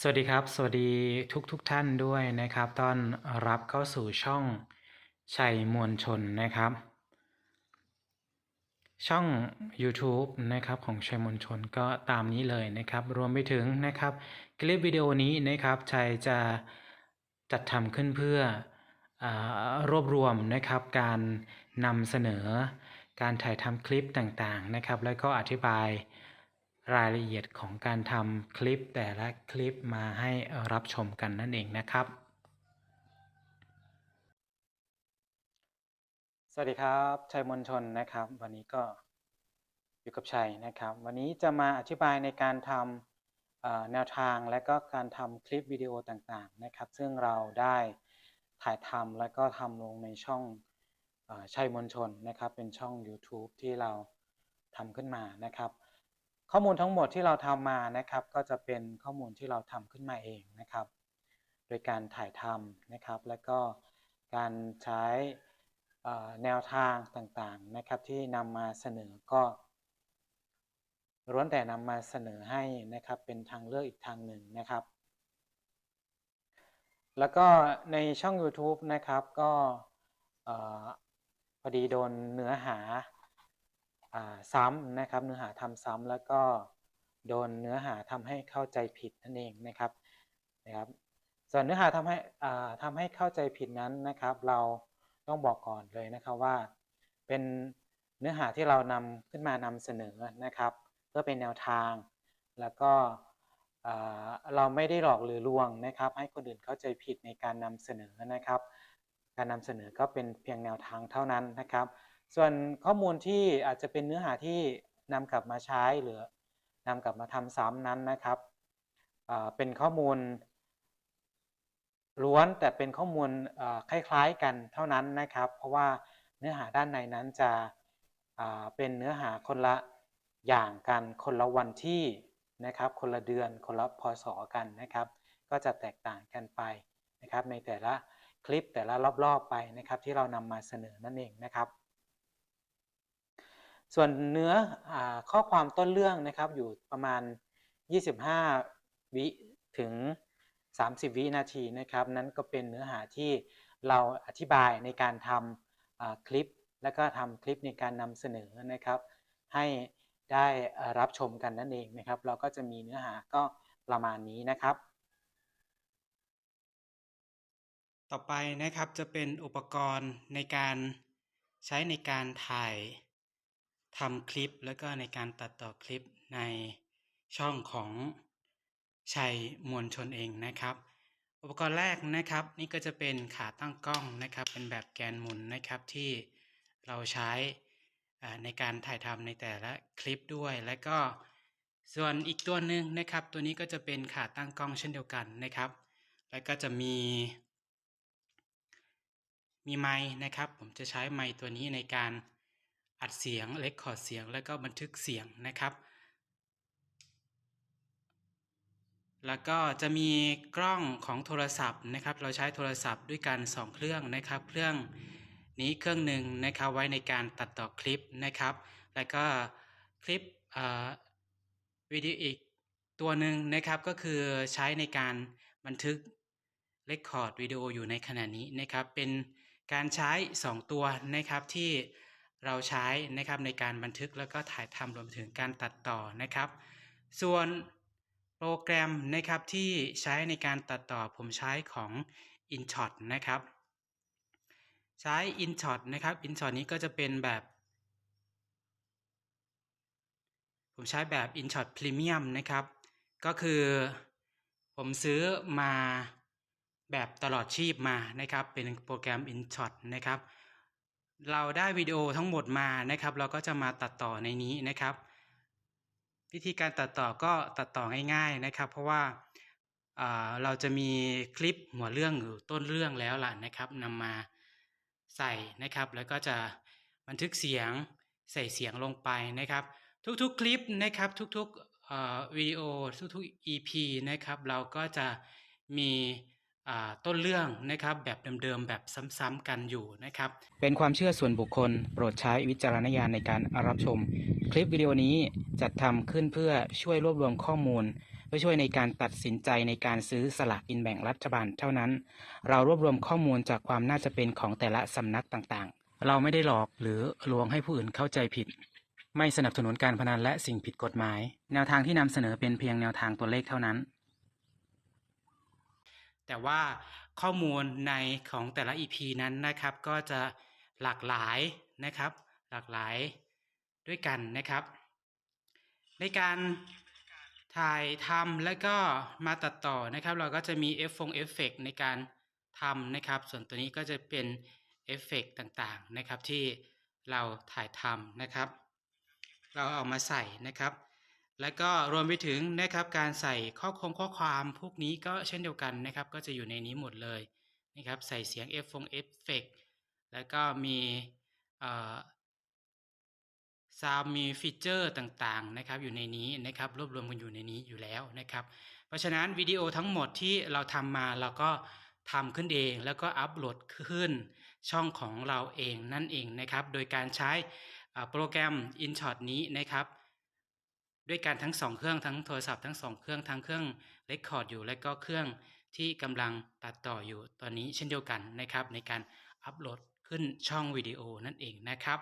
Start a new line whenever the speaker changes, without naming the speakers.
สวัสดีครับ สวัสดีทุกทุกท่านด้วยนะครับต้อนรับเข้าสู่ช่องชัยมวลชนนะครับ ช่อง YouTube นะครับของชัยมวลชนก็ตามนี้เลยนะครับ รวมไปถึงนะครับ คลิปวิดีโอนี้นะครับชัยจะจัดทำขึ้นเพื่ออรวบรวมนะครับการนำเสนอการถ่ายทำคลิปต่างๆนะครับ แล้วก็อธิบาย รายละเอียดของการทำคลิปแต่ละคลิปมาให้รับชมกันนั่นเองนะครับ สวัสดีครับชัยมนชนนะครับ วันนี้ก็อยู่กับชัยนะครับ วันนี้จะมาอธิบายในการทำแนวทางและก็การทำคลิปวิดีโอต่างๆนะครับ ซึ่งเราได้ถ่ายทำและก็ทำลงในช่องอชัยมนชนนะครับ เป็นช่อง YouTube ที่เราทำขึ้นมานะครับ ข้อมูลทั้งหมดที่เราทำมานะครับ ก็จะเป็นข้อมูลที่เราทำขึ้นมาเองนะครับ โดยการถ่ายทำนะครับ และก็การใช้แนวทางต่างๆนะครับ ที่นำมาเสนอก็ล้วนแต่นำมาเสนอให้นะครับ เป็นทางเลือกอีกทางหนึ่งนะครับ แล้วก็ในช่อง YouTube นะครับก็พอดีโดนเนื้อหา ซ้ำนะครับเนื้อหาทำซ้ำแล้วก็โดนเนื้อหาทำให้เข้าใจผิดนั่นเองนะครับนะครับ ส่วนเนื้อหาทำให้อ่าทำให้เข้าใจผิดนั้นนะครับ เราต้องบอกก่อนเลยนะครับว่า เป็นเนื้อหาที่เรานำขึ้นมานำเสนอนะครับ เพื่อเป็นแนวทาง แล้วก็อ่าเราไม่ได้หลอกหรือลวงนะครับ ให้คนอื่นเข้าใจผิดในการนำเสนอนะครับ การนำเสนอก็เป็นเพียงแนวทางเท่านั้นนะครับ ส่วนข้อมูลที่อาจจะเป็นเนื้อหาที่นำกลับมาใช้หรือนำกลับมาทำซ้ำนั้นนะครับ เป็นข้อมูลล้วนแต่เป็นข้อมูลคล้ายๆกันเท่านั้นนะครับ เพราะว่าเนื้อหาด้านในนั้นจะเป็นเนื้อหาคนละอย่างกันคนละวันที่นะครับ คนละเดือนคนละพศกันนะครับ ก็จะแตกต่างกันไปนะครับ ในแต่ละคลิปแต่ละรอบๆไปนะครับ ที่เรานำมาเสนอนั่นเองนะครับ ส่วนเนื้ออข้อความต้นเรื่องนะครับอยู่ประมาณ 25 วิถึง 30 วินาทีนะครับ นั้นก็เป็นเนื้อหาที่เราอธิบายในการทำคลิป และก็ทำคลิปในการนำเสนอนะครับ ให้ได้รับชมกันนั่นเองนะครับ เราก็จะมีเนื้อหาก็ประมาณนี้นะครับ ต่อไปนะครับจะเป็นอุปกรณ์ในการใช้ในการถ่าย ทำคลิปแล้วก็ในการตัดต่อคลิปในช่องของชัยมวลชนเองนะครับ อุปกรณ์แรกนะครับนี่ก็จะเป็นขาตั้งกล้องนะครับ เป็นแบบแกนหมุนนะครับที่เราใช้ในการถ่ายทำในแต่ละคลิปด้วย และก็ส่วนอีกตัวหนึ่งนะครับ ตัวนี้ก็จะเป็นขาตั้งกล้องเช่นเดียวกันนะครับ แล้วก็จะมีมีไมค์นะครับ ผมจะใช้ไมค์ตัวนี้ในการ อัดเสียงเรคคอร์ดเสียง แล้วก็บันทึกเสียงนะครับ แล้วก็จะมีกล้องของโทรศัพท์นะครับ เราใช้โทรศัพท์ด้วยกันสองเครื่องนะครับ เครื่องนี้เครื่องหนึ่งนะครับไว้ในการตัดต่อคลิปนะครับ แล้วก็คลิปวิดีโออีกตัวหนึ่งนะครับก็คือใช้ในการบันทึกเรคคอร์ดวิดีโออยู่ในขณะนี้นะครับ เป็นการใช้ 2 ตัวนะครับที่ เราใช้นะครับในการบันทึกแล้วก็ถ่ายทำรวมถึงการตัดต่อนะครับ ส่วนโปรแกรมนะครับที่ใช้ในการตัดต่อผมใช้ของ InShot นะครับ ใช้ InShot นะครับ InShot นี้ก็จะเป็นแบบ ผมใช้แบบ InShot Premium นะครับ ก็คือผมซื้อมาแบบตลอดชีพมานะครับ เป็นโปรแกรม InShot นะครับ เราได้วิดีโอทั้งหมดมานะครับ เราก็จะมาตัดต่อในนี้นะครับ วิธีการตัดต่อก็ตัดต่อง่าย ๆนะครับ เพราะว่าเราจะมีคลิปหัวเรื่องหรือต้นเรื่องแล้วล่ะนะครับนำมาใส่นะครับ แล้วก็จะบันทึกเสียงใส่เสียงลงไปนะครับ ทุกๆคลิปนะครับ ทุกๆวิดีโอทุกๆ EP นะครับ เราก็จะมี
ต้นเรื่องนะครับแบบเดิมๆแบบซ้ำๆกันอยู่นะครับ
เป็นความเชื่อส่วนบุคคล โปรดใช้วิจารณญาณในการรับชม คลิปวิดีโอนี้จัดทำขึ้นเพื่อช่วยรวบรวมข้อมูลเพื่อช่วยในการตัดสินใจในการซื้อสลากกินแบ่งรัฐบาลเท่านั้น เรารวบรวมข้อมูลจากความน่าจะเป็นของแต่ละสำนักต่างๆ เราไม่ได้หลอกหรือลวงให้ผู้อื่นเข้าใจผิด ไม่สนับสนุนการพนันและสิ่งผิดกฎหมาย แนวทางที่นำเสนอเป็นเพียงแนวทางตัวเลขเท่านั้น
แต่ว่าข้อมูลในของแต่ละ EP นั้นนะครับก็จะหลากหลายนะครับ หลากหลายด้วยกันนะครับ ในการถ่ายทำแล้วก็มาตัดต่อนะครับ เราก็จะมีเอฟฟงเอฟเฟกในการทำนะครับ ส่วนตัวนี้ก็จะเป็นเอฟเฟกต่างๆนะครับที่เราถ่ายทำนะครับ เราเอามาใส่นะครับ แล้วก็รวมไปถึงนะครับการใส่ข้อคงข้อความพวกนี้ก็เช่นเดียวกันนะครับ ก็จะอยู่ในนี้หมดเลยนะครับ ใส่เสียงเอฟฟงเอฟเฟกแล้วก็มีซาวมีฟีเจอร์ต่างๆนะครับอยู่ในนี้นะครับรวบรวมกันอยู่ในนี้อยู่แล้วนะครับ เพราะฉะนั้นวิดีโอทั้งหมดที่เราทำมาเราก็ทำขึ้นเองแล้วก็อัปโหลดขึ้นช่องของเราเองนั่นเองนะครับ โดยการใช้โปรแกรม InShot นี้นะครับ ด้วยการทั้งสองเครื่องทั้งโทรศัพท์ทั้งสองเครื่องทั้งเครื่องเรคคอร์ดอยู่ และก็เครื่องที่กำลังตัดต่ออยู่ตอนนี้เช่นเดียวกันนะครับ ในการอัปโหลดขึ้นช่องวิดีโอนั่นเองนะครับ